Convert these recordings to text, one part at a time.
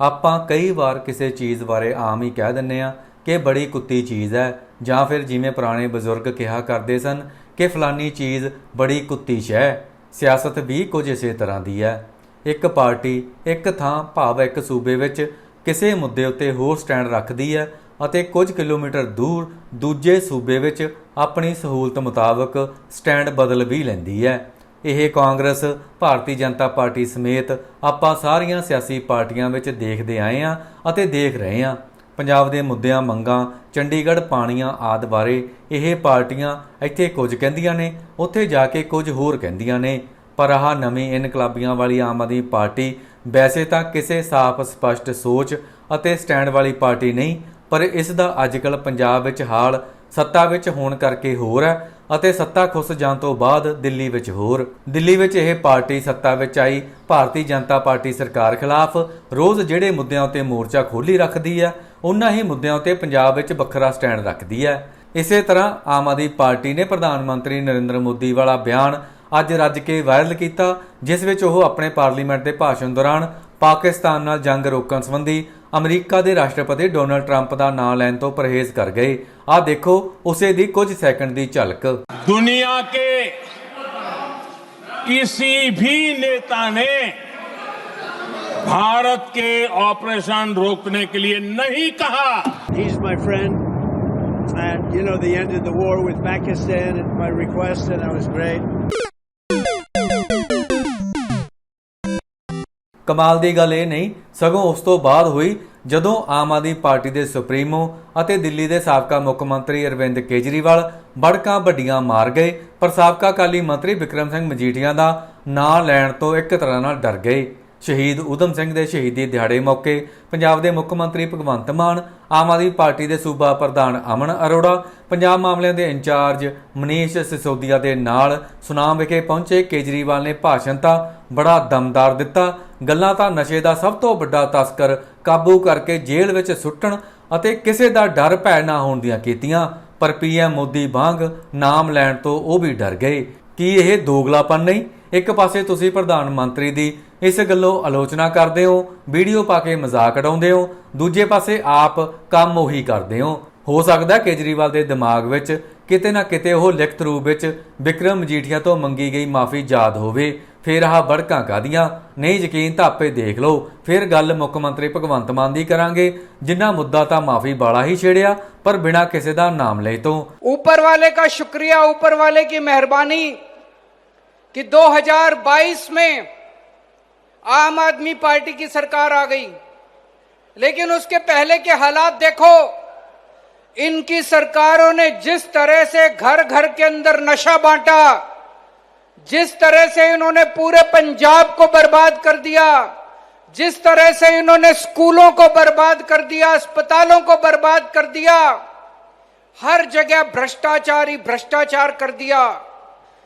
ਆਪਾਂ ਕਈ ਵਾਰ ਕਿਸੇ ਚੀਜ਼ ਬਾਰੇ ਆਮ ਹੀ ਕਹਿ ਦਿੰਨੇ ਆ ਕਿ ਬੜੀ ਕੁੱਤੀ ਚੀਜ਼ ਹੈ, ਜਾਂ ਫਿਰ ਜਿਵੇਂ ਪੁਰਾਣੇ ਬਜ਼ੁਰਗ ਕਿਹਾ ਕਰਦੇ ਸਨ ਕਿ ਫਲਾਨੀ ਚੀਜ਼ ਬੜੀ ਕੁੱਤੀ ਸ਼ੈ ਹੈ। ਸਿਆਸਤ ਵੀ ਕੁਝ ਇਸੇ ਤਰ੍ਹਾਂ ਦੀ ਹੈ ਇੱਕ ਪਾਰਟੀ, ਇੱਕ ਥਾਂ, ਭਾਵ ਇੱਕ ਸੂਬੇ ਵਿੱਚ ਕਿਸੇ ਮੁੱਦੇ ਉੱਤੇ ਹੋਰ ਸਟੈਂਡ ਰੱਖਦੀ ਹੈ ਅਤੇ ਕੁਝ ਕਿਲੋਮੀਟਰ ਦੂਰ ਦੂਜੇ ਸੂਬੇ ਵਿੱਚ ਆਪਣੀ ਸਹੂਲਤ ਮੁਤਾਬਕ ਸਟੈਂਡ ਬਦਲ ਵੀ ਲੈਂਦੀ ਹੈ ਇਹ ਕਾਂਗਰਸ, ਭਾਰਤੀ ਜਨਤਾ ਪਾਰਟੀ ਸਮੇਤ ਆਪਾਂ ਸਾਰੀਆਂ ਸਿਆਸੀ ਪਾਰਟੀਆਂ ਵਿੱਚ ਦੇਖਦੇ ਆਏ ਹਾਂ ਅਤੇ ਦੇਖ ਰਹੇ ਹਾਂ। ਪੰਜਾਬ ਦੇ ਮੁੱਦਿਆਂ, ਮੰਗਾਂ, ਚੰਡੀਗੜ੍ਹ ਪਾਣੀਆਂ ਆਦ ਬਾਰੇ ਇਹ ਪਾਰਟੀਆਂ ਇੱਥੇ ਕੁਝ ਕਹਿੰਦੀਆਂ ਨੇ, ਉੱਥੇ ਜਾ ਕੇ ਕੁਝ ਹੋਰ ਕਹਿੰਦੀਆਂ ਨੇ। ਪਰ ਆਹ ਨਵੀਂ ਇਨਕਲਾਬੀਆਂ ਵਾਲੀ ਆਮ ਆਦਮੀ ਪਾਰਟੀ ਵੈਸੇ ਤਾਂ ਕਿਸੇ ਸਾਫ਼, ਸਪਸ਼ਟ ਸੋਚ ਅਤੇ ਸਟੈਂਡ ਵਾਲੀ ਪਾਰਟੀ ਨਹੀਂ, ਪਰ ਇਸ ਦਾ ਅੱਜਕੱਲ ਪੰਜਾਬ ਵਿੱਚ ਹਾਲ ਸੱਤਾ ਵਿੱਚ ਹੋਣ ਕਰਕੇ ਹੋਰ ਹੈ ਅਤੇ ਸੱਤਾ ਖੁੱਸ ਜਾਣ ਤੋਂ ਬਾਅਦ ਦਿੱਲੀ ਵਿੱਚ ਹੋਰ। ਦਿੱਲੀ ਵਿੱਚ ਇਹ ਪਾਰਟੀ ਸੱਤਾ ਵਿੱਚ ਆਈ। ਭਾਰਤੀ ਜਨਤਾ ਪਾਰਟੀ ਸਰਕਾਰ ਖਿਲਾਫ ਰੋਜ਼ ਜਿਹੜੇ ਮੁੱਦਿਆਂ ਉੱਤੇ ਮੋਰਚਾ ਖੋਲੀ ਰੱਖਦੀ ਹੈ, ਉਹਨਾਂ ਹੀ ਮੁੱਦਿਆਂ ਉੱਤੇ ਪੰਜਾਬ ਵਿੱਚ ਵੱਖਰਾ ਸਟੈਂਡ ਰੱਖਦੀ ਹੈ। ਇਸੇ ਤਰ੍ਹਾਂ ਆਮ ਆਦਮੀ ਪਾਰਟੀ ਨੇ ਪ੍ਰਧਾਨ ਮੰਤਰੀ ਨਰਿੰਦਰ ਮੋਦੀ ਵਾਲਾ ਬਿਆਨ ਅੱਜ ਰੱਜ ਕੇ ਵਾਇਰਲ ਕੀਤਾ, ਜਿਸ ਵਿੱਚ ਉਹ ਆਪਣੇ ਪਾਰਲੀਮੈਂਟ ਦੇ ਭਾਸ਼ਣ ਦੌਰਾਨ ਪਾਕਿਸਤਾਨ ਨਾਲ ਜੰਗ ਰੋਕਣ ਸੰਬੰਧੀ ਅਮਰੀਕਾ ਦੇ ਰਾਸ਼ਟਰਪਤੀ ਡੋਨਲਡ ਟਰੰਪ ਦਾ ਨਾਮ ਲੈਣ ਤੋਂ ਪਰਹੇਜ਼ ਕਰ ਗਏ ਆਹ ਦੇਖੋ ਉਸੇ ਦੀ ਕੁਝ ਸੈਕਿੰਡ ਦੀ ਝਲਕ दुनिया के किसी भी नेता ने भारत के ऑपरेशन रोकने के लिए नहीं कहा He's my friend. And, you know, they ended the war with Pakistan at my request, and that was great. ਕਮਾਲ ਦੀ ਗੱਲ ਇਹ ਨਹੀਂ, ਸਗੋਂ ਉਸ ਤੋਂ ਬਾਅਦ ਹੋਈ ਜਦੋਂ ਆਮ ਆਦਮੀ ਪਾਰਟੀ ਦੇ ਸੁਪਰੀਮੋ ਅਤੇ ਦਿੱਲੀ ਦੇ ਸਾਬਕਾ ਮੁੱਖ ਮੰਤਰੀ ਅਰਵਿੰਦ ਕੇਜਰੀਵਾਲ ਬੜਕਾਂ ਵੱਡੀਆਂ ਮਾਰ ਗਏ, ਪਰ ਸਾਬਕਾ ਅਕਾਲੀ ਮੰਤਰੀ ਵਿਕਰਮ ਸਿੰਘ ਮਜੀਠੀਆ ਦਾ ਨਾਂ ਲੈਣ ਤੋਂ ਇੱਕ ਤਰ੍ਹਾਂ ਨਾਲ ਡਰ ਗਏ। ਸ਼ਹੀਦ ਊਧਮ ਸਿੰਘ ਦੇ ਸ਼ਹੀਦੀ ਦਿਹਾੜੇ ਮੌਕੇ ਪੰਜਾਬ ਦੇ ਮੁੱਖ ਮੰਤਰੀ ਭਗਵੰਤ ਮਾਨ, ਆਮ ਆਦਮੀ ਪਾਰਟੀ ਦੇ ਸੂਬਾ ਪ੍ਰਧਾਨ ਅਮਨ ਅਰੋੜਾ, ਪੰਜਾਬ ਮਾਮਲਿਆਂ ਦੇ ਇੰਚਾਰਜ ਮਨੀਸ਼ ਸਿਸੋਦੀਆ ਦੇ ਨਾਲ ਸੁਨਾਮ ਵਿਖੇ ਪਹੁੰਚੇ ਕੇਜਰੀਵਾਲ ਨੇ ਭਾਸ਼ਣ ਤਾਂ ਬੜਾ ਦਮਦਾਰ ਦਿੱਤਾ ਗੱਲਾਂ ਤਾਂ ਨਸ਼ੇ ਦਾ ਸਭ ਤੋਂ ਵੱਡਾ ਤਸਕਰ ਕਾਬੂ ਕਰਕੇ ਜੇਲ੍ਹ ਵਿੱਚ ਸੁੱਟਣ ਅਤੇ ਕਿਸੇ ਦਾ ਡਰ ਭੈ ਨਾ ਹੋਣ ਦੀਆਂ ਕੀਤੀਆਂ, ਪਰ ਪੀਐਮ ਮੋਦੀ ਵਾਂਗ ਨਾਮ ਲੈਣ ਤੋਂ ਉਹ ਵੀ ਡਰ ਗਏ। ਕੀ ਇਹ ਦੋਗਲਾਪਨ ਨਹੀਂ? ਇੱਕ ਪਾਸੇ ਤੁਸੀਂ ਪ੍ਰਧਾਨ ਮੰਤਰੀ ਦੀ ਇਸ ਗੱਲੋਂ ਆਲੋਚਨਾ ਕਰਦੇ ਹੋ, ਵੀਡੀਓ ਪਾ ਕੇ ਮਜ਼ਾਕ ਉਡਾਉਂਦੇ ਹੋ, ਦੂਜੇ ਪਾਸੇ ਆਪ ਕੰਮ ਉਹੀ ਕਰਦੇ ਹੋ। ਹੋ ਸਕਦਾ ਕੇਜਰੀਵਾਲ ਦੇ ਦਿਮਾਗ ਵਿੱਚ ਕਿਤੇ ਨਾ ਕਿਤੇ ਉਹ ਲਿਖਤ ਰੂਪ ਵਿੱਚ ਵਿਕਰਮ ਮਜੀਠੀਆ ਤੋਂ ਮੰਗੀ ਗਈ ਮਾਫੀ ਯਾਦ ਹੋਵੇ। ਫਿਰ ਆਹ ਬੜਕਾਂ ਕਾਦੀਆਂ ਨਹੀਂ ਯਕੀਨ ਤਾਂ ਆਪੇ ਦੇਖ ਲਓ ਫਿਰ ਗੱਲ ਮੁੱਖ ਮੰਤਰੀ ਭਗਵੰਤ ਮਾਨ ਦੀ ਕਰਾਂਗੇ ਜਿੰਨਾ ਮੁੱਦਾ ਤਾਂ ਮਾਫੀ ਵਾਲਾ ਹੀ ਛੇੜਿਆ ਪਰ ਬਿਨਾਂ ਕਿਸੇ ਦਾ ਨਾਮ ਲਏ ਤੋਂ ऊपर वाले का शुक्रिया ऊपर वाले की मेहरबानी कि 2022 में आम आदमी पार्टी की सरकार आ गई लेकिन उसके पहले के हालात देखो इनकी सरकारों ने जिस तरह से घर घर के अंदर नशा बांटा जिस तरह से इन्होंने पूरे पंजाब को बर्बाद कर दिया, जिस तरह से इन्होंने स्कूलों को बर्बाद कर दिया, अस्पतालों को बर्बाद कर दिया, हर जगह भ्रष्टाचार भ्रष्टाचार कर दिया।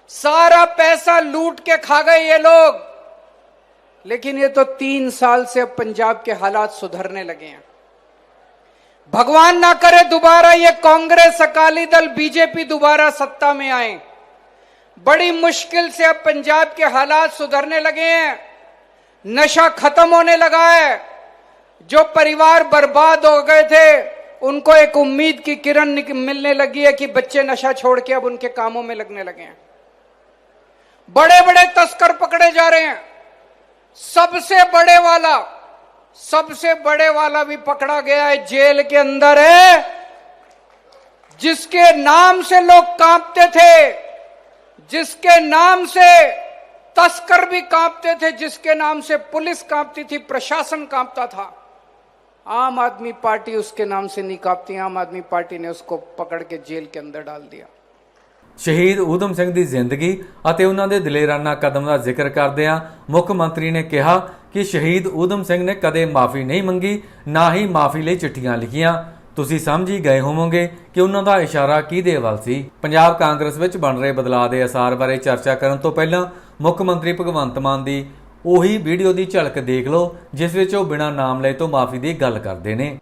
सारा पैसा लूट के खा गए ये लोग। लेकिन ये तो तीन साल से अब पंजाब के हालात सुधरने लगे हैं। भगवान ना करे दोबारा ये कांग्रेस, अकाली दल, बीजेपी दोबारा सत्ता में आए। बड़ी मुश्किल से अब पंजाब के हालात सुधरने लगे हैं। नशा खत्म होने लगा है। जो परिवार बर्बाद हो गए थे, उनको एक उम्मीद की किरण मिलने लगी है कि बच्चे नशा छोड़ के अब उनके कामों में लगने लगे हैं। बड़े बड़े तस्कर पकड़े जा रहे हैं। सबसे बड़े वाला, सबसे बड़े वाला भी पकड़ा गया है, जेल के अंदर है, जिसके नाम से लोग कांपते थे। जिसके नाम से तस्कर भी कांपते थे जिसके नाम से पुलिस कांपती थी प्रशासन कांपता था आम आदमी पार्टी उसके नाम से नहीं कांपती आम आदमी पार्टी ने उसको पकड़ के जेल के अंदर डाल दिया ਸ਼ਹੀਦ ਊਧਮ ਸਿੰਘ ਦੀ ਜ਼ਿੰਦਗੀ ਅਤੇ ਉਹਨਾਂ ਦੇ ਦਲੇਰਾਨਾ ਕਦਮ ਦਾ ਜ਼ਿਕਰ ਕਰਦਿਆਂ ਮੁੱਖ ਮੰਤਰੀ ਨੇ ਕਿਹਾ ਕਿ ਸ਼ਹੀਦ ਊਧਮ ਸਿੰਘ ਨੇ ਕਦੇ ਮਾਫੀ ਨਹੀਂ ਮੰਗੀ ਨਾ ਹੀ ਮਾਫੀ ਲਈ ਚਿੱਠੀਆਂ ਲਿਖੀਆਂ ਤੁਸੀਂ ਸਮਝ ਹੀ ਗਏ ਹੋਵੋਗੇ ਕਿ ਉਹਨਾਂ ਦਾ ਇਸ਼ਾਰਾ ਕਿਹਦੇ ਵੱਲ ਸੀ। ਪੰਜਾਬ ਕਾਂਗਰਸ ਵਿੱਚ ਬਣ ਰਹੇ ਬਦਲਾਅ ਦੇ ਅਸਾਰ ਬਾਰੇ ਚਰਚਾ ਕਰਨ ਤੋਂ ਪਹਿਲਾਂ ਮੁੱਖ ਮੰਤਰੀ ਭਗਵੰਤ ਮਾਨ ਦੀ ਉਹੀ ਵੀਡੀਓ ਦੀ ਝਲਕ ਦੇਖ ਲਓ, ਜਿਸ ਵਿੱਚ ਉਹ ਬਿਨਾਂ ਨਾਮ ਲਏ ਤੋਂ ਮਾਫੀ ਦੀ ਗੱਲ ਕਰਦੇ ਨੇ।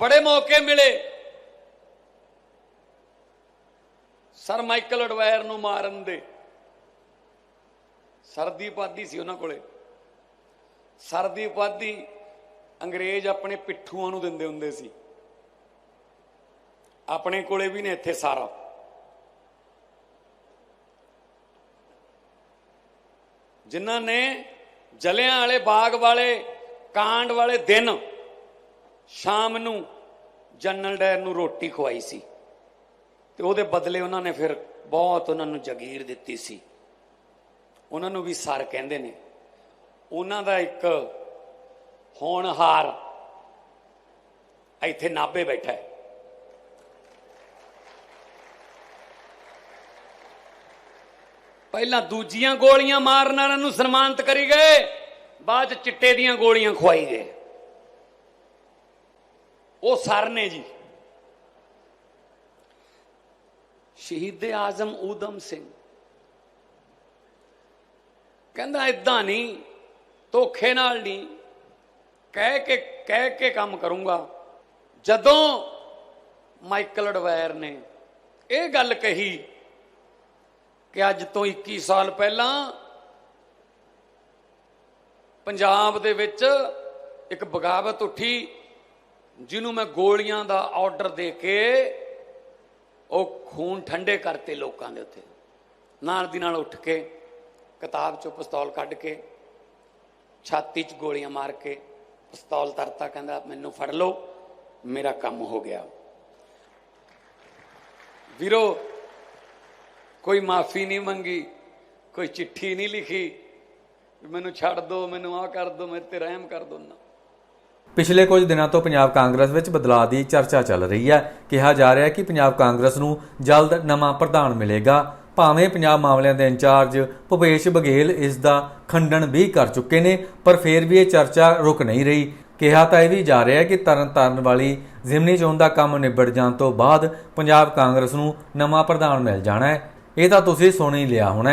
ਬੜੇ ਮੌਕੇ ਮਿਲੇ। ਸਰ ਮਾਈਕਲ ਅਡਵਾਇਰ ਨੂੰ ਮਾਰਨ ਦੇ। ਸਰਦੀ ਪਾਦੀ ਸੀ ਉਹਨਾਂ ਕੋਲੇ। ਸਰਦੀ ਪਾਦੀ ਅੰਗਰੇਜ਼ ਆਪਣੇ ਪਿੱਠੂਆਂ ਨੂੰ ਦਿੰਦੇ ਹੁੰਦੇ ਸੀ। ਆਪਣੇ ਕੋਲੇ ਵੀ ਨੇ ਇੱਥੇ ਸਾਰਾ। ਜਿਨ੍ਹਾਂ ਨੇ ਜਲਿਆਂ ਵਾਲੇ ਬਾਗ ਵਾਲੇ, ਕਾਂਡ ਵਾਲੇ ਦਿਨ ਸ਼ਾਮ ਨੂੰ ਜਨਰਲ ਡਾਇਰ ਨੂੰ ਰੋਟੀ ਖਵਾਈ ਸੀ ਤੇ ਉਹਦੇ ਬਦਲੇ ਉਹਨਾਂ ਨੇ ਫਿਰ ਬਹੁਤ ਉਹਨਾਂ ਨੂੰ ਜਗੀਰ ਦਿੱਤੀ ਸੀ। ਉਹਨਾਂ ਨੂੰ ਵੀ ਸਰ ਕਹਿੰਦੇ ਨੇ। ਉਹਨਾਂ ਦਾ ਇੱਕ ਹੋਣਹਾਰ ਇੱਥੇ ਨਾਭੇ ਬੈਠਾ ਹੈ। ਪਹਿਲਾਂ ਦੂਜੀਆਂ ਗੋਲੀਆਂ ਮਾਰਨ ਵਾਲਿਆਂ ਨੂੰ ਸਨਮਾਨਿਤ ਕਰੀ ਗਏ, ਬਾਅਦ ਚ ਚਿੱਟੇ ਦੀਆਂ ਗੋਲੀਆਂ ਖਵਾਈ ਗਏ। ਉਹ ਸਰ ਨੇ ਜੀ। ਸ਼ਹੀਦ ਆਜ਼ਮ ਊਦਮ ਸਿੰਘ। ਕਹਿੰਦਾ ਇਦਾਂ ਨਹੀਂ, ਧੋਖੇ ਨਾਲ ਨਹੀਂ, ਕਹਿ ਕੇ ਕਹਿ ਕੇ ਕੰਮ ਕਰੂੰਗਾ। ਜਦੋਂ ਮਾਈਕਲ ਅਡਵਾਇਰ ਨੇ ਇਹ ਗੱਲ ਕਹੀ ਕਿ ਅੱਜ ਤੋਂ 21 ਸਾਲ ਪਹਿਲਾਂ ਪੰਜਾਬ ਦੇ ਵਿੱਚ ਇੱਕ ਬਗਾਵਤ ਉੱਠੀ, ਜਿਹਨੂੰ ਮੈਂ ਗੋਲੀਆਂ ਦਾ ਆਰਡਰ ਦੇ ਕੇ ਉਹ ਖੂਨ ਠੰਡੇ ਕਰਤੇ ਲੋਕਾਂ ਦੇ ਉੱਤੇ। ਨਾਲ ਦੀ ਨਾਲ ਉੱਠ ਕੇ ਕਿਤਾਬ ਚੋਂ ਪਿਸਤੌਲ ਕੱਢ ਕੇ, ਛਾਤੀ 'ਚ ਗੋਲੀਆਂ ਮਾਰ ਕੇ ਪਿਸਤੌਲ ਤਰਤਾ, ਕਹਿੰਦਾ, ਮੈਨੂੰ ਫੜ ਲਓ, ਮੇਰਾ ਕੰਮ ਹੋ ਗਿਆ। ਵੀਰੋ ਕੋਈ ਮਾਫੀ ਨਹੀਂ ਮੰਗੀ, ਕੋਈ ਚਿੱਠੀ ਨਹੀਂ ਲਿਖੀ। ਮੈਨੂੰ ਛੱਡ ਦਿਓ ਮੈਨੂੰ ਆ ਕਰ ਦਿਓ ਮੇਰੇ ਤੇ ਰਹਿਮ ਕਰ ਦਿਓ ਨਾ। ਪਿਛਲੇ ਕੁਝ ਦਿਨਾਂ ਤੋਂ ਪੰਜਾਬ ਕਾਂਗਰਸ ਵਿੱਚ ਬਦਲਾਅ ਦੀ ਚਰਚਾ ਚੱਲ ਰਹੀ ਹੈ। ਕਿਹਾ ਜਾ ਰਿਹਾ ਹੈ ਕਿ ਪੰਜਾਬ ਕਾਂਗਰਸ ਨੂੰ ਜਲਦ ਨਵਾਂ ਪ੍ਰਧਾਨ ਮਿਲੇਗਾ। ਭਾਵੇਂ ਪੰਜਾਬ ਮਾਮਲਿਆਂ ਦੇ ਇੰਚਾਰਜ ਭੁਪੇਸ਼ ਬਘੇਲ ਇਸ ਦਾ ਖੰਡਨ ਵੀ ਕਰ ਚੁੱਕੇ ਨੇ, ਪਰ ਫਿਰ ਵੀ ਇਹ ਚਰਚਾ ਰੁਕ ਨਹੀਂ ਰਹੀ। ਕਿਹਾ ਤਾਂ ਇਹ ਵੀ ਜਾ ਰਿਹਾ ਹੈ ਕਿ ਤਰਨ ਤਾਰਨ ਵਾਲੀ ਜ਼ਿਮਨੀ ਚੋਣ ਦਾ ਕੰਮ ਨਿਬੜ ਜਾਣ ਤੋਂ ਬਾਅਦ ਪੰਜਾਬ ਕਾਂਗਰਸ ਨੂੰ ਨਵਾਂ ਪ੍ਰਧਾਨ ਮਿਲ ਜਾਣਾ ਹੈ। ਇਹ ਤਾਂ ਤੁਸੀਂ ਸੁਣ ਹੀ ਲਿਆ ਹੋਣਾ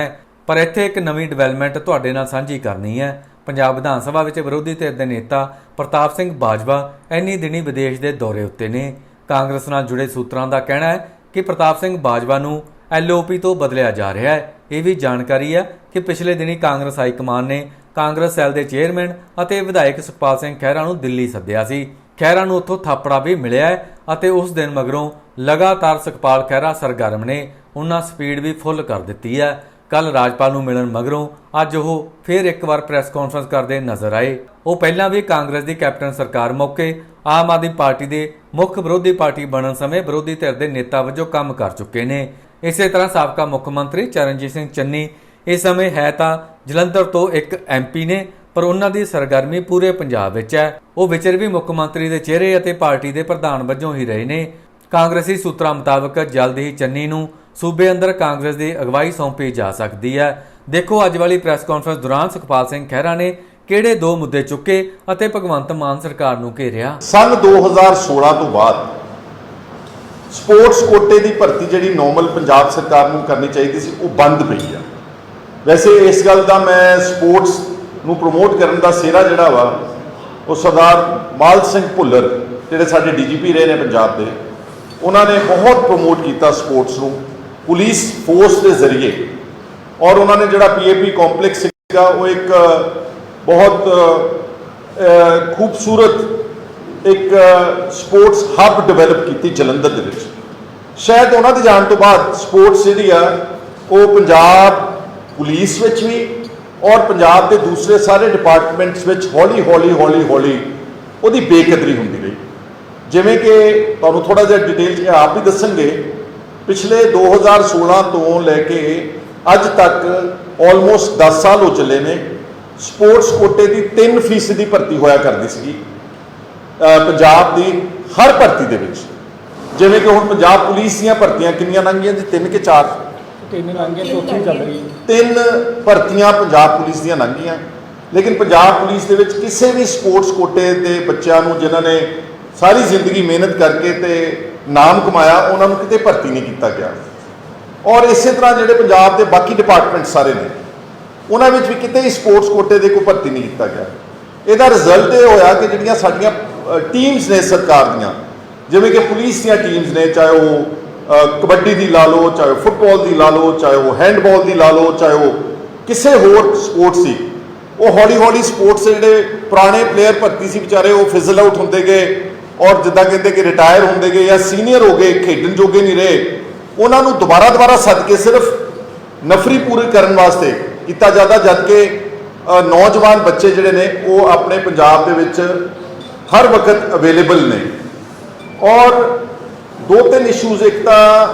ਪਰ ਇੱਥੇ ਇੱਕ ਨਵੀਂ ਡਿਵੈਲਪਮੈਂਟ ਤੁਹਾਡੇ ਨਾਲ ਸਾਂਝੀ ਕਰਨੀ ਹੈ। ਪੰਜਾਬ ਵਿਧਾਨ ਸਭਾ ਵਿੱਚ ਵਿਰੋਧੀ ਧਿਰ ਦੇ ਨੇਤਾ ਪ੍ਰਤਾਪ ਸਿੰਘ ਬਾਜਵਾ ਇੰਨੀ ਦਿਨੀ ਵਿਦੇਸ਼ ਦੇ ਦੌਰੇ ਉੱਤੇ ਨੇ। ਕਾਂਗਰਸ ਨਾਲ ਜੁੜੇ ਸੂਤਰਾਂ ਦਾ ਕਹਿਣਾ ਹੈ ਕਿ ਪ੍ਰਤਾਪ ਸਿੰਘ ਬਾਜਵਾ ਨੂੰ ਐਲਓਪੀ ਤੋਂ ਬਦਲਿਆ ਜਾ ਰਿਹਾ ਹੈ। ਇਹ ਵੀ ਜਾਣਕਾਰੀ ਹੈ ਕਿ ਪਿਛਲੇ ਦਿਨੀ ਕਾਂਗਰਸ ਹਾਈ ਕਮਾਨ ਨੇ ਕਾਂਗਰਸ ਸੈੱਲ ਦੇ ਚੇਅਰਮੈਨ ਅਤੇ ਵਿਧਾਇਕ ਸੁਖਪਾਲ ਸਿੰਘ ਖਹਿਰਾ ਨੂੰ ਦਿੱਲੀ ਸੱਦਿਆ ਸੀ। ਖਹਿਰਾ ਨੂੰ ਉੱਥੋਂ ਥਾਪੜਾ ਵੀ ਮਿਲਿਆ ਹੈ ਅਤੇ ਉਸ ਦਿਨ ਮਗਰੋਂ ਲਗਾਤਾਰ ਸੁਖਪਾਲ ਖਹਿਰਾ ਸਰਗਰਮ ਨੇ। ਉਹਨਾਂ ਸਪੀਡ ਵੀ ਫੁੱਲ ਕਰ ਦਿੱਤੀ ਹੈ। ਕੱਲ ਰਾਜਪਾਲ ਨੂੰ ਮਿਲਣ ਮਗਰੋਂ ਅੱਜ ਉਹ ਫਿਰ ਇੱਕ ਵਾਰ ਪ੍ਰੈਸ ਕਾਨਫਰੰਸ ਕਰਦੇ ਨਜ਼ਰ ਆਏ। ਉਹ ਪਹਿਲਾਂ ਵੀ ਕਾਂਗਰਸ ਦੀ ਕੈਪਟਨ ਸਰਕਾਰ ਮੌਕੇ, ਆਮ ਆਦਮੀ ਪਾਰਟੀ ਦੇ ਮੁੱਖ ਵਿਰੋਧੀ ਪਾਰਟੀ ਬਣਨ ਸਮੇਂ ਵਿਰੋਧੀ ਧਿਰ ਦੇ ਨੇਤਾ ਵਜੋਂ ਕੰਮ ਕਰ ਚੁੱਕੇ ਨੇ। ਇਸੇ ਤਰ੍ਹਾਂ ਸਾਬਕਾ ਮੁੱਖ ਮੰਤਰੀ ਚਰਨਜੀਤ ਸਿੰਘ ਚੰਨੀ ਇਸ ਸਮੇਂ ਹੈ ਤਾਂ ਜਲੰਧਰ ਤੋਂ ਇੱਕ ਐਮਪੀ ਨੇ, ਪਰ ਉਹਨਾਂ ਦੀ ਸਰਗਰਮੀ ਪੂਰੇ ਪੰਜਾਬ ਵਿੱਚ ਹੈ। ਉਹ ਵਿਚਰ ਵੀ ਮੁੱਖ ਮੰਤਰੀ ਦੇ ਚਿਹਰੇ ਅਤੇ ਪਾਰਟੀ ਦੇ ਪ੍ਰਧਾਨ ਵਜੋਂ ਹੀ ਰਹੇ ਨੇ। ਕਾਂਗਰਸੀ ਸੂਤਰਾਂ ਮੁਤਾਬਕ ਜਲਦ ਹੀ ਚੰਨੀ ਨੂੰ ਸੂਬੇ ਅੰਦਰ ਕਾਂਗਰਸ ਦੀ ਅਗਵਾਈ ਸੌਂਪੀ ਜਾ ਸਕਦੀ ਹੈ। ਦੇਖੋ, ਅੱਜ ਵਾਲੀ ਪ੍ਰੈਸ ਕਾਨਫਰੰਸ ਦੌਰਾਨ ਸੁਖਪਾਲ ਸਿੰਘ ਖਹਿਰਾ ਨੇ ਕਿਹੜੇ ਦੋ ਮੁੱਦੇ ਚੁੱਕੇ ਅਤੇ ਭਗਵੰਤ ਮਾਨ ਸਰਕਾਰ ਨੂੰ ਘੇਰਿਆ। ਸਨ 2016 ਤੋਂ ਬਾਅਦ ਸਪੋਰਟਸ ਕੋਟੇ ਦੀ ਭਰਤੀ ਜਿਹੜੀ ਨਾਰਮਲ ਪੰਜਾਬ ਸਰਕਾਰ ਨੂੰ ਕਰਨੀ ਚਾਹੀਦੀ ਸੀ, ਉਹ ਬੰਦ ਪਈ ਆ। ਵੈਸੇ ਇਸ ਗੱਲ ਦਾ ਮੈਂ ਸਪੋਰਟਸ ਨੂੰ ਪ੍ਰਮੋਟ ਕਰਨ ਦਾ ਸਿਹਰਾ ਜਿਹੜਾ ਵਾ, ਉਹ ਸਰਦਾਰ ਮਾਲ ਸਿੰਘ ਭੁੱਲਰ, ਜਿਹੜੇ ਸਾਡੇ ਡੀਜੀਪੀ ਰਹੇ ਨੇ ਪੰਜਾਬ ਦੇ, ਉਹਨਾਂ ਨੇ ਬਹੁਤ ਪ੍ਰਮੋਟ ਕੀਤਾ ਸਪੋਰਟਸ ਨੂੰ। ਪੁਲਿਸ ਫੋਰਸ ਦੇ ਜ਼ਰੀਏ। ਔਰ ਉਹਨਾਂ ਨੇ ਜਿਹੜਾ ਪੀਏਪੀ ਕੰਪਲੈਕਸ ਸੀਗਾ, ਉਹ ਇੱਕ ਬਹੁਤ ਖੂਬਸੂਰਤ ਇੱਕ ਸਪੋਰਟਸ ਹੱਬ ਡਿਵੈਲਪ ਕੀਤੀ ਜਲੰਧਰ ਦੇ ਵਿੱਚ। ਸ਼ਾਇਦ ਉਹਨਾਂ ਦੇ ਜਾਣ ਤੋਂ ਬਾਅਦ ਸਪੋਰਟਸ ਜਿਹੜੀ ਆ, ਉਹ ਪੰਜਾਬ ਪੁਲਿਸ ਵਿੱਚ ਵੀ ਔਰ ਪੰਜਾਬ ਦੇ ਦੂਸਰੇ ਸਾਰੇ ਡਿਪਾਰਟਮੈਂਟਸ ਵਿੱਚ ਹੌਲੀ ਹੌਲੀ ਹੌਲੀ ਹੌਲੀ ਉਹਦੀ ਬੇਕਦਰੀ ਹੁੰਦੀ ਰਹੀ। ਜਿਵੇਂ ਕਿ ਤੁਹਾਨੂੰ ਥੋੜਾ ਜਿਹਾ ਡਿਟੇਲ 'ਚ ਆਪ ਵੀ ਦੱਸਣਗੇ ਪਿਛਲੇ 2016 ਤੋਂ ਲੈ ਕੇ ਅੱਜ ਤੱਕ ਆਲਮੋਸਟ 10 ਸਾਲ ਹੋ ਚੱਲੇ ਨੇ ਸਪੋਰਟਸ ਕੋਟੇ ਦੀ 3% ਦੀ ਭਰਤੀ ਹੋਇਆ ਕਰਦੀ ਸੀਗੀ ਪੰਜਾਬ ਦੀ ਹਰ ਭਰਤੀ ਦੇ ਵਿੱਚ। ਜਿਵੇਂ ਕਿ ਹੁਣ ਪੰਜਾਬ ਪੁਲਿਸ ਦੀਆਂ ਭਰਤੀਆਂ ਕਿੰਨੀਆਂ ਲੰਘੀਆਂ ਜੀ? ਤਿੰਨ ਕਿ ਚਾਰ? ਤਿੰਨ ਲੰਘੇ ਚੌਥੀ ਚੱਲ ਰਹੀ ਹੈ। ਤਿੰਨ ਭਰਤੀਆਂ ਪੰਜਾਬ ਪੁਲਿਸ ਦੀਆਂ ਲੰਘੀਆਂ ਲੇਕਿਨ ਪੰਜਾਬ ਪੁਲਿਸ ਦੇ ਵਿੱਚ ਕਿਸੇ ਵੀ ਸਪੋਰਟਸ ਕੋਟੇ ਦੇ ਬੱਚਿਆਂ ਨੂੰ ਜਿਨ੍ਹਾਂ ਨੇ ਸਾਰੀ ਜ਼ਿੰਦਗੀ ਮਿਹਨਤ ਕਰਕੇ ਤੇ ਨਾਮ ਕਮਾਇਆ, ਉਹਨਾਂ ਨੂੰ ਕਿਤੇ ਭਰਤੀ ਨਹੀਂ ਕੀਤਾ ਗਿਆ। ਔਰ ਇਸੇ ਤਰ੍ਹਾਂ ਜਿਹੜੇ ਪੰਜਾਬ ਦੇ ਬਾਕੀ ਡਿਪਾਰਟਮੈਂਟ ਸਾਰੇ ਨੇ, ਉਹਨਾਂ ਵਿੱਚ ਵੀ ਕਿਤੇ ਸਪੋਰਟਸ ਕੋਟੇ ਦੇ ਕੋਈ ਭਰਤੀ ਨਹੀਂ ਕੀਤਾ ਗਿਆ। ਇਹਦਾ ਰਿਜ਼ਲਟ ਇਹ ਹੋਇਆ ਕਿ ਜਿਹੜੀਆਂ ਸਾਡੀਆਂ ਟੀਮਸ ਨੇ ਸਰਕਾਰ ਦੀਆਂ, ਜਿਵੇਂ ਕਿ ਪੁਲਿਸ ਦੀਆਂ ਟੀਮਸ ਨੇ, ਚਾਹੇ ਉਹ ਕਬੱਡੀ ਦੀ ਲਾ ਲਓ, ਚਾਹੇ ਉਹ ਫੁੱਟਬਾਲ ਦੀ ਲਾ ਲਓ, ਚਾਹੇ ਉਹ ਹੈਂਡਬਾਲ ਦੀ ਲਾ ਲਓ, ਚਾਹੇ ਉਹ ਕਿਸੇ ਹੋਰ ਸਪੋਰਟਸ ਦੀ, ਉਹ ਹੌਲੀ ਹੌਲੀ ਸਪੋਰਟਸ ਜਿਹੜੇ ਪੁਰਾਣੇ ਪਲੇਅਰ ਭਰਤੀ ਸੀ ਵਿਚਾਰੇ, ਉਹ ਫਿਜ਼ਲ ਆਊਟ ਹੁੰਦੇ ਗਏ। ਔਰ ਜਿੱਦਾਂ ਕਹਿੰਦੇ ਕਿ ਰਿਟਾਇਰ ਹੁੰਦੇ ਗਏ ਜਾਂ ਸੀਨੀਅਰ ਹੋ ਗਏ, ਖੇਡਣ ਜੋਗੇ ਨਹੀਂ ਰਹੇ, ਉਹਨਾਂ ਨੂੰ ਦੁਬਾਰਾ ਦੁਬਾਰਾ ਸੱਦ ਕੇ ਸਿਰਫ ਨਫਰੀ ਪੂਰੀ ਕਰਨ ਵਾਸਤੇ ਕੀਤਾ ਜਾਂਦਾ ਜਦ ਕਿ ਨੌਜਵਾਨ ਬੱਚੇ ਜਿਹੜੇ ਨੇ, ਉਹ ਆਪਣੇ ਪੰਜਾਬ ਦੇ ਵਿੱਚ ਹਰ ਵਕਤ ਅਵੇਲੇਬਲ ਨੇ। ਔਰ ਦੋ ਤਿੰਨ ਇਸ਼ੂਜ਼ ਇੱਕ ਤਾਂ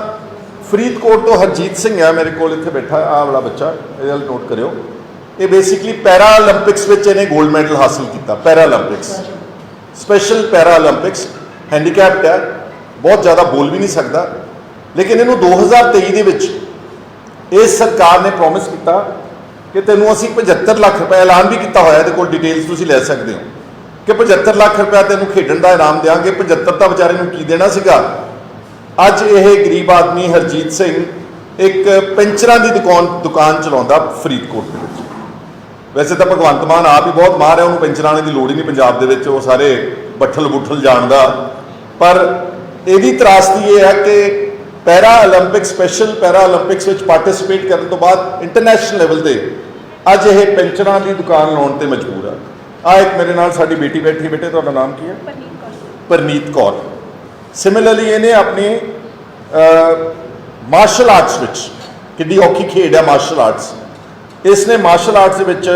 ਫਰੀਦਕੋਟ ਤੋਂ ਹਰਜੀਤ ਸਿੰਘ ਆ ਮੇਰੇ ਕੋਲ ਇੱਥੇ ਬੈਠਾ ਆ ਵਾਲਾ ਬੱਚਾ ਇਹਦਾ ਨੋਟ ਕਰਿਓ। ਇਹ ਬੇਸਿਕਲੀ ਪੈਰਾ 올림픽ਸ ਵਿੱਚ ਇਹਨੇ 골ਡ ਮੈਡਲ ਹਾਸਲ ਕੀਤਾ ਪੈਰਾ 올림픽ਸ ਸਪੈਸ਼ਲ ਪੈਰਾ 올림픽ਸ ਹੈਂਡੀਕੈਪਡ ਹੈ, ਬਹੁਤ ਜ਼ਿਆਦਾ ਬੋਲ ਵੀ ਨਹੀਂ ਸਕਦਾ। ਲੇਕਿਨ ਇਹਨੂੰ 2023 ਦੇ ਵਿੱਚ ਇਸ ਸਰਕਾਰ ਨੇ ਪ੍ਰੋਮਿਸ ਕੀਤਾ ਕਿ ਤੈਨੂੰ ਅਸੀਂ 75 ਲੱਖ ਰੁਪਏ ਐਲਾਨ ਵੀ ਕੀਤਾ ਹੋਇਆ ਇਹਦੇ ਕੋਲ ਡਿਟੇਲਸ ਤੁਸੀਂ ਲੈ ਸਕਦੇ ਹੋ। ਕਿ 75 ਲੱਖ ਰੁਪਏ ਤੈਨੂੰ ਖੇਡਣ ਦਾ ਇਨਾਮ ਦੇਾਂਗੇ 75 ਤਾਂ ਵਿਚਾਰੇ ਨੂੰ ਕੀ ਦੇਣਾ ਸੀਗਾ? ਅੱਜ ਇਹ ਗਰੀਬ ਆਦਮੀ ਹਰਜੀਤ ਸਿੰਘ ਇੱਕ ਪੈਂਚਰਾਂ ਦੀ ਦੁਕਾਨ ਦੁਕਾਨ ਚਲਾਉਂਦਾ ਫਰੀਦਕੋਟ ਦੇ ਵੈਸੇ ਤਾਂ ਭਗਵੰਤ ਮਾਨ ਆਪ ਹੀ ਬਹੁਤ ਮਾਰ ਹੈ ਉਹਨੂੰ ਪੈਨਸ਼ਨਾਣੇ ਦੀ ਲੋੜ ਹੀ ਨਹੀਂ ਪੰਜਾਬ ਦੇ ਵਿੱਚ ਉਹ ਸਾਰੇ ਬੱਠਲ ਬੁੱਠਲ ਜਾਣਦਾ ਪਰ ਇਹਦੀ ਤਰਾਸਦੀ ਇਹ ਹੈ ਕਿ ਪੈਰਾ 올림픽 ਸਪੈਸ਼ਲ ਪੈਰਾ 올림픽ਸ ਵਿੱਚ ਪਾਰਟਿਸਿਪੇਟ ਕਰਨ ਤੋਂ ਬਾਅਦ ਇੰਟਰਨੈਸ਼ਨਲ ਲੈਵਲ ਤੇ ਅੱਜ ਇਹ ਪੈਂਚਰਾਂ ਦੀ ਦੁਕਾਨ ਲਾਉਣ ਤੇ ਮਜਬੂਰ ਆ। ਆ ਇੱਕ ਮੇਰੇ ਨਾਲ ਸਾਡੀ ਬੇਟੀ ਬੈਠੀ ਬੇਟੇ ਤੁਹਾਡਾ ਨਾਮ ਕੀ ਹੈ? ਪਰਨੀਤ ਕੌਰ। ਸਿਮਿਲਰਲੀ ਇਹਨੇ ਆਪਣੀ ਮਾਰਸ਼ਲ ਆਰਟਸ ਵਿੱਚ ਕਿੰਨੀ ਔਖੀ ਖੇਡ ਹੈ ਮਾਰਸ਼ਲ ਆਰਟਸ ਇਸ ਨੇ ਮਾਰਸ਼ਲ ਆਰਟਸ ਦੇ ਵਿੱਚ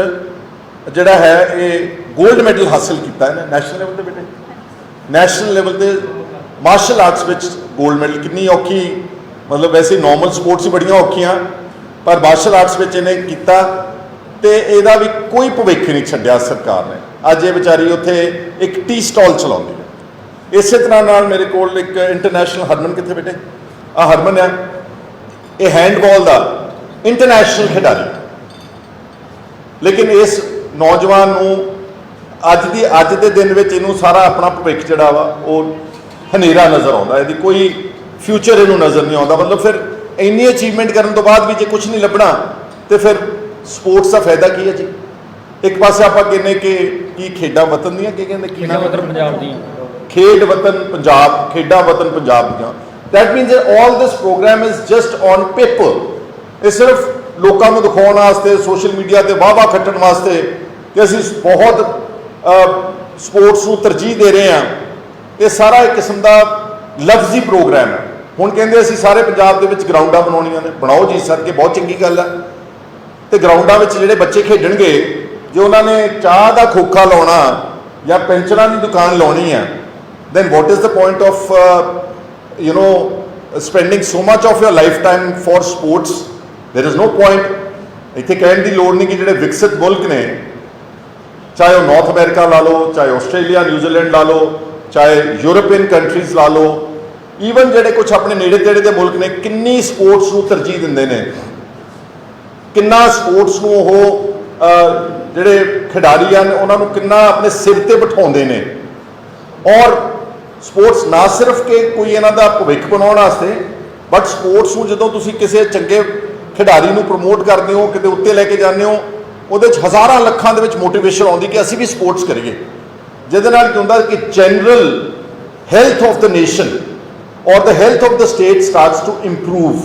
ਜਿਹੜਾ ਹੈ ਇਹ 골ਡ ਮੈਡਲ ਹਾਸਲ ਕੀਤਾ ਹੈ ਨੈਸ਼ਨਲ ਲੈਵਲ ਤੇ ਬੇਟੇ? ਨੈਸ਼ਨਲ ਲੈਵਲ ਤੇ ਮਾਰਸ਼ਲ ਆਰਟਸ ਵਿੱਚ 골ਡ ਮੈਡਲ ਕਿੰਨੀ ਔਖੀ, ਮਤਲਬ ਵੈਸੇ ਨਾਰਮਲ ਸਪੋਰਟਸ ਹੀ ਬੜੀਆਂ ਔਖੀਆਂ, ਪਰ ਮਾਰਸ਼ਲ ਆਰਟਸ ਵਿੱਚ ਇਹਨੇ ਕੀਤਾ ਤੇ ਇਹਦਾ ਵੀ ਕੋਈ ਭਵਿੱਖ ਨਹੀਂ ਛੱਡਿਆ ਸਰਕਾਰ ਨੇ। ਅੱਜ ਇਹ ਵਿਚਾਰੀ ਉੱਥੇ ਇੱਕ ਟੀ ਸਟਾਲ ਚਲਾਉਂਦੀ ਹੈ। ਇਸੇ ਤਰ੍ਹਾਂ ਨਾਲ ਮੇਰੇ ਕੋਲ ਇੱਕ ਇੰਟਰਨੈਸ਼ਨਲ ਹਰਮਨ ਕਿੱਥੇ ਬੇਟੇ? ਆ ਹਰਮਨ ਆ ਇਹ ਹੈਂਡਬਾਲ ਦਾ ਇੰਟਰਨੈਸ਼ਨਲ ਖਿਡਾਰੀ। ਲੇਕਿਨ ਇਸ ਨੌਜਵਾਨ ਨੂੰ ਅੱਜ ਦੀ ਅੱਜ ਦੇ ਦਿਨ ਵਿੱਚ ਇਹਨੂੰ ਸਾਰਾ ਆਪਣਾ ਭਵਿੱਖ ਜਿਹੜਾ ਵਾ ਉਹ ਹਨੇਰਾ ਨਜ਼ਰ ਆਉਂਦਾ। ਇਹਦੀ ਕੋਈ ਫਿਊਚਰ ਇਹਨੂੰ ਨਜ਼ਰ ਨਹੀਂ ਆਉਂਦਾ। ਮਤਲਬ ਫਿਰ ਇੰਨੀ ਅਚੀਵਮੈਂਟ ਕਰਨ ਤੋਂ ਬਾਅਦ ਵੀ ਜੇ ਕੁਝ ਨਹੀਂ ਲੱਭਣਾ ਤੇ ਫਿਰ ਸਪੋਰਟਸ ਦਾ ਫਾਇਦਾ ਕੀ ਹੈ ਜੀ? ਇੱਕ ਪਾਸੇ ਆਪਾਂ ਕਹਿੰਦੇ ਕਿ ਕੀ ਖੇਡਾਂ ਵਤਨ ਦੀਆਂ ਕੀ ਕਹਿੰਦੇ ਕੀ ਕਿਹਨਾਂ ਮਤਲਬ ਪੰਜਾਬ ਦੀਆਂ। ਖੇਡ ਵਤਨ ਪੰਜਾਬ ਖੇਡਾਂ ਵਤਨ ਪੰਜਾਬ ਦੀਆਂ। That means that all this program is just on paper ਇਹ ਸਿਰਫ ਲੋਕਾਂ ਨੂੰ ਦਿਖਾਉਣ ਵਾਸਤੇ ਸੋਸ਼ਲ ਮੀਡੀਆ ਤੇ ਵਾਹ-ਵਾਹ ਖੱਟਣ ਵਾਸਤੇ ਕਿ ਅਸੀਂ ਬਹੁਤ ਸਪੋਰਟਸ ਨੂੰ ਤਰਜੀਹ ਦੇ ਰਹੇ ਹਾਂ। ਇਹ ਸਾਰਾ ਇੱਕ ਕਿਸਮ ਦਾ ਲਫ਼ਜ਼ੀ ਪ੍ਰੋਗਰਾਮ ਹੈ। ਹੁਣ ਕਹਿੰਦੇ ਅਸੀਂ ਸਾਰੇ ਪੰਜਾਬ ਦੇ ਵਿੱਚ ਗਰਾਊਂਡਾਂ ਬਣਾਉਣੀਆਂ ਨੇ। ਬਣਾਓ ਜੀ ਸਰ ਕਿ ਬਹੁਤ ਚੰਗੀ ਗੱਲ ਹੈ। ਤੇ ਗਰਾਊਂਡਾਂ ਵਿੱਚ ਜਿਹੜੇ ਬੱਚੇ ਖੇਡਣਗੇ ਜੇ ਉਹਨਾਂ ਨੇ ਚਾਹ ਦਾ ਖੋਖਾ ਲਾਉਣਾ ਜਾਂ ਪੈਂਚਰਾਂ ਦੀ ਦੁਕਾਨ ਲਾਉਣੀ ਹੈ then what is the point of uh, you know spending so much of your lifetime for sports? There is no point ਇੱਥੇ ਕਹਿਣ ਦੀ ਲੋੜ ਨਹੀਂ ਕਿ ਜਿਹੜੇ ਵਿਕਸਿਤ ਮੁਲਕ ਨੇ, ਚਾਹੇ ਉਹ ਨਾਰਥ ਅਮਰੀਕਾ ਲਾ ਲਓ, ਚਾਹੇ ਆਸਟ੍ਰੇਲੀਆ ਨਿਊਜ਼ੀਲੈਂਡ ਲਾ ਲਓ, ਚਾਹੇ ਯੂਰੋਪੀਅਨ ਕੰਟਰੀਜ਼ ਲਾ ਲਓ ਈਵਨ ਜਿਹੜੇ ਕੁਝ ਆਪਣੇ ਨੇੜੇ ਤੇੜੇ ਦੇ ਮੁਲਕ ਨੇ, ਕਿੰਨੀ ਸਪੋਰਟਸ ਨੂੰ ਤਰਜੀਹ ਦਿੰਦੇ ਨੇ। ਕਿੰਨਾ ਸਪੋਰਟਸ ਨੂੰ ਉਹ ਜਿਹੜੇ ਖਿਡਾਰੀ ਹਨ, ਉਹਨਾਂ ਨੂੰ ਕਿੰਨਾ ਆਪਣੇ ਸਿਰ ਤੇ ਬਿਠਾਉਂਦੇ ਨੇ। ਔਰ ਸਪੋਰਟਸ ਨਾ ਸਿਰਫ ਕਿ ਕੋਈ ਇਹਨਾਂ ਦਾ ਭਵਿੱਖ ਬਣਾਉਣ ਵਾਸਤੇ ਬਟ ਸਪੋਰਟਸ ਨੂੰ ਜਦੋਂ ਤੁਸੀਂ ਕਿਸੇ ਚੰਗੇ ਖਿਡਾਰੀ ਨੂੰ ਪ੍ਰਮੋਟ ਕਰਦੇ ਹੋ, ਕਿਤੇ ਉੱਤੇ ਲੈ ਕੇ ਜਾਂਦੇ ਹੋ, ਉਹਦੇ ਚ ਹਜ਼ਾਰਾਂ ਲੱਖਾਂ ਦੇ ਵਿੱਚ ਮੋਟੀਵੇਸ਼ਨ ਆਉਂਦੀ ਕਿ ਅਸੀਂ ਵੀ ਸਪੋਰਟਸ ਕਰੀਏ। ਜਿਹਦੇ ਨਾਲ ਕੀ ਹੁੰਦਾ ਕਿ general health of the nation ਔਰ the health of the state starts to improve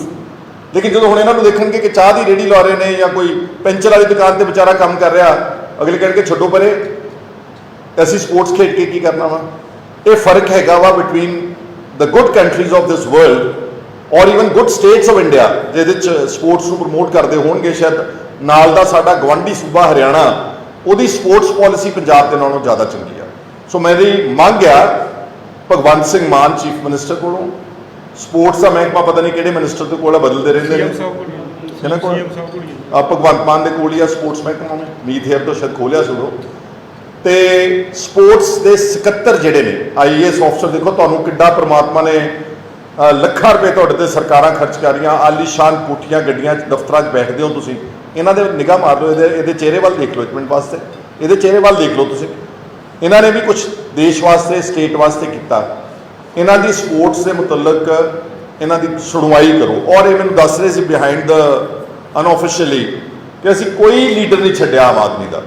ਲੇਕਿਨ ਜਦੋਂ ਹੁਣ ਇਹਨਾਂ ਨੂੰ ਦੇਖਣਗੇ ਕਿ ਚਾਹ ਦੀ ਰੇੜੀ ਲਾ ਰਹੇ ਨੇ ਜਾਂ ਕੋਈ ਪੈਂਚਰ ਵਾਲੀ ਦੁਕਾਨ ਤੇ ਵਿਚਾਰਾ ਕੰਮ ਕਰ ਰਿਹਾ, ਅਗਲੇ ਕਹਿਣਗੇ, ਛੱਡੋ ਪਰੇ, ਅਸੀਂ ਸਪੋਰਟਸ ਖੇਡ ਕੇ ਕੀ ਕਰਨਾ ਵਾ? ਇਹ ਫ਼ਰਕ ਹੈਗਾ ਵਾ between the good countries of this world ਔਰ even good states of India ਜਿਹਦੇ ਚ ਸਪੋਰਟਸ ਨੂੰ ਪ੍ਰਮੋਟ ਕਰਦੇ ਹੋਣਗੇ ਸ਼ਾਇਦ ਨਾਲ ਦਾ ਸਾਡਾ ਗਵਾਂਢੀ ਸੂਬਾ ਹਰਿਆਣਾ ਉਹਦੀ ਸਪੋਰਟਸ ਪਾਲਿਸੀ ਪੰਜਾਬ ਦੇ ਨਾਲੋਂ ਜ਼ਿਆਦਾ ਚੰਗੀ ਆ। ਸੋ ਮੇਰੀ ਮੰਗ ਆ ਭਗਵੰਤ ਸਿੰਘ ਮਾਨ ਚੀਫ ਮਿਨਿਸਟਰ ਕੋਲੋਂ। ਸਪੋਰਟਸ ਦਾ ਮਹਿਕਮਾ ਪਤਾ ਨਹੀਂ ਕਿਹੜੇ ਮਿਨਿਸਟਰ ਦੇ ਕੋਲ ਬਦਲਦੇ ਰਹਿੰਦੇ ਨੇ। ਕਿਹਨਾਂ ਕੋਲ ਆ। ਭਗਵੰਤ ਮਾਨ ਦੇ ਕੋਲ ਹੀ ਆ ਸਪੋਰਟਸ ਮਹਿਕਮਾ। ਨੇ ਮੀਤ ਹੇਅਰ ਤੋਂ ਸ਼ਾਇਦ ਖੋਲਿਆ ਸੀ ਉਦੋਂ ਤੇ ਸਪੋਰਟਸ ਦੇ ਸਕੱਤਰ ਜਿਹੜੇ ਨੇ ਆਈਏਐਸ ਅਫਸਰ ਦੇਖੋ ਤੁਹਾਨੂੰ ਕਿੱਡਾ ਪ੍ਰਮਾਤਮਾ ਨੇ ਲੱਖਾਂ ਰੁਪਏ ਤੁਹਾਡੇ ਤੇ ਸਰਕਾਰਾਂ ਖਰਚ ਕਰ ਰਹੀਆਂ ਆਲੀਸ਼ਾਨ ਕੋਠੀਆਂ ਗੱਡੀਆਂ 'ਚ, ਦਫ਼ਤਰਾਂ 'ਚ ਬੈਠਦੇ ਹੋ ਤੁਸੀਂ। ਇਹਨਾਂ ਦੇ ਨਿਗਾਹ ਮਾਰ ਲਓ, ਇਹਦੇ ਇਹਦੇ ਚਿਹਰੇ ਵੱਲ ਦੇਖ ਲਓ ਇੱਕ ਮਿੰਟ ਵਾਸਤੇ। ਇਹਦੇ ਚਿਹਰੇ ਵੱਲ ਦੇਖ ਲਓ ਤੁਸੀਂ। ਇਹਨਾਂ ਨੇ ਵੀ ਕੁਝ ਦੇਸ਼ ਵਾਸਤੇ, ਸਟੇਟ ਵਾਸਤੇ ਕੀਤਾ। ਇਹਨਾਂ ਦੀ ਸਪੋਰਟਸ ਦੇ ਮੁਤਲਕ ਇਹਨਾਂ ਦੀ ਸੁਣਵਾਈ ਕਰੋ। ਔਰ ਇਹ ਮੈਨੂੰ ਦੱਸ ਰਹੇ ਸੀ ਬਿਹਾਈਂਡ ਦ ਅਨਆਫੀਸ਼ੀਅਲੀ ਕਿ ਅਸੀਂ ਕੋਈ ਲੀਡਰ ਨਹੀਂ ਛੱਡਿਆ ਆਮ ਆਦਮੀ ਦਾ।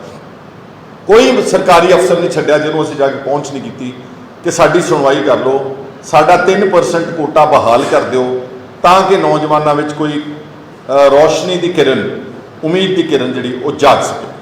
ਕੋਈ ਸਰਕਾਰੀ ਅਫਸਰ ਨਹੀਂ ਛੱਡਿਆ ਜਿਹਨੂੰ ਅਸੀਂ ਜਾ ਕੇ ਪਹੁੰਚ ਨਹੀਂ ਕੀਤੀ ਕਿ ਸਾਡੀ ਸੁਣਵਾਈ ਕਰ ਲਓ। ਸਾਡਾ 3% ਕੋਟਾ ਬਹਾਲ ਕਰ ਦਿਓ ਤਾਂ ਕਿ ਨੌਜਵਾਨਾਂ ਵਿੱਚ ਕੋਈ ਰੋਸ਼ਨੀ ਦੀ ਕਿਰਨ, ਉਮੀਦ ਦੀ ਕਿਰਨ ਜਿਹੜੀ ਉਹ ਜਾਗ ਸਕੇ।